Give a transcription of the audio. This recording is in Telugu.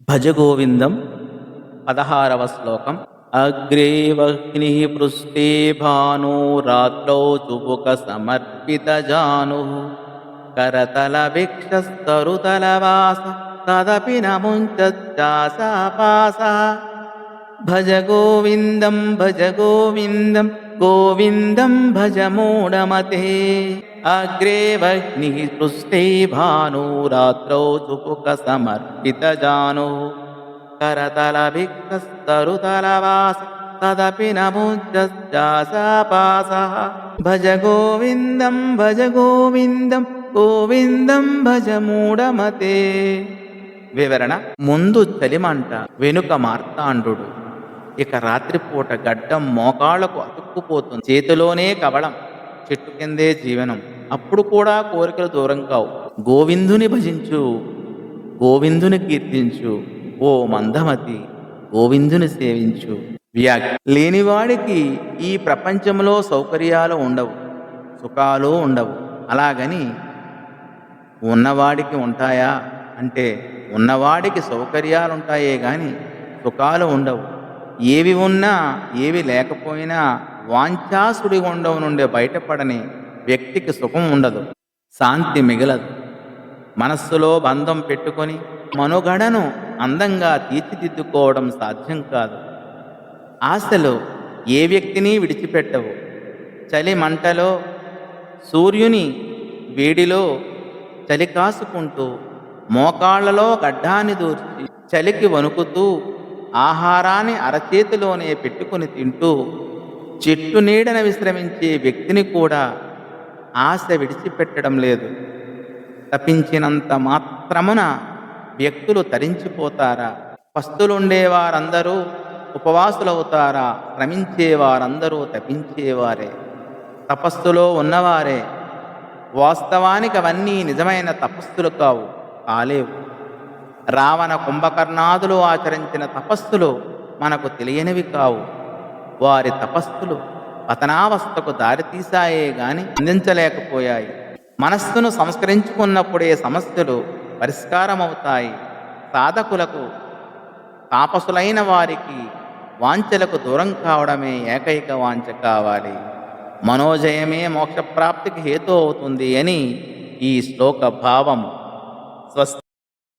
భజగోవిందం పదహారవ శ్లోకం అగ్రే వహ్ని పృష్ఠే భాను రాత్రౌ చుబుక సమర్పిత జాను. కరతల భిక్షస్తరుతల వాస తదపి నముంచాసాపాస భజ గోవిందం భజ గోవిందం గోవిందం భజ మూఢమతే అగ్రే వహ్ని పృష్ఠే భానురాత్రౌ చుపుక సమర్పిత జాను కరతల భిక్షస్తరుతల వాస తదపి నముజ్జాసాపాస భజ గోవిందం భజ గోవిందం గోవిందం భజ మూఢమతే వివరణ ముందు చలిమంట వెనుక మార్తాండు ఇక రాత్రిపూట గడ్డం మోకాళ్ళకు అతుక్కుపోతుంది చేతిలోనే కవళం చెట్టు కిందే జీవనం. అప్పుడు కూడా కోరికలు దూరం కావు. గోవిందుని భజించు గోవిందుని కీర్తించు ఓ మందమతి గోవిందుని సేవించు. వ్యాఖ్య. లేనివాడికి ఈ ప్రపంచంలో సౌకర్యాలు ఉండవు సుఖాలు ఉండవు. అలాగని ఉన్నవాడికి ఉంటాయా? అంటే ఉన్నవాడికి సౌకర్యాలు ఉంటాయే కానీ సుఖాలు ఉండవు. ఏవి ఉన్నా ఏవి లేకపోయినా వాంఛాసుడి గుండం నుండి బయటపడని వ్యక్తికి సుఖం ఉండదు శాంతి మిగలదు. మనస్సులో బంధం పెట్టుకొని మనుగడను అందంగా తీర్చిదిద్దుకోవడం సాధ్యం కాదు. ఆశలు ఏ వ్యక్తిని విడిచిపెట్టవు. చలి మంటలో సూర్యుని వేడిలో చలి కాసుకుంటూ మోకాళ్ళలో గడ్డాన్ని దూర్చి చలికి వణుకుతూ ఆహారాన్ని అరచేతిలోనే పెట్టుకుని తింటూ చెట్టు నీడన విశ్రమించే వ్యక్తిని కూడా ఆశ విడిచిపెట్టడం లేదు. తప్పించినంత మాత్రమున వ్యక్తులు తరించిపోతారా? పస్తులుండే వారందరూ ఉపవాసులవుతారా? శ్రమించే వారందరూ తపించేవారే. తపస్సులో ఉన్నవారే. వాస్తవానికి అవన్నీ నిజమైన తపస్సులు కావు కాలేవు. రావణ కుంభకర్ణాదులు ఆచరించిన తపస్సులు మనకు తెలియనివి కావు. వారి తపస్సులు పతనావస్థకు దారితీశాయే గాని అందించలేకపోయాయి మనస్సును సంస్కరించుకున్నప్పుడే సమస్యలు పరిష్కారమవుతాయి. సాధకులకు తాపసులైన వారికి వాంఛలకు దూరం కావడమే ఏకైక వాంఛ కావాలి. మనోజయమే మోక్షప్రాప్తికి హేతు అవుతుంది అని ఈ శ్లోక భావం స్వస్తి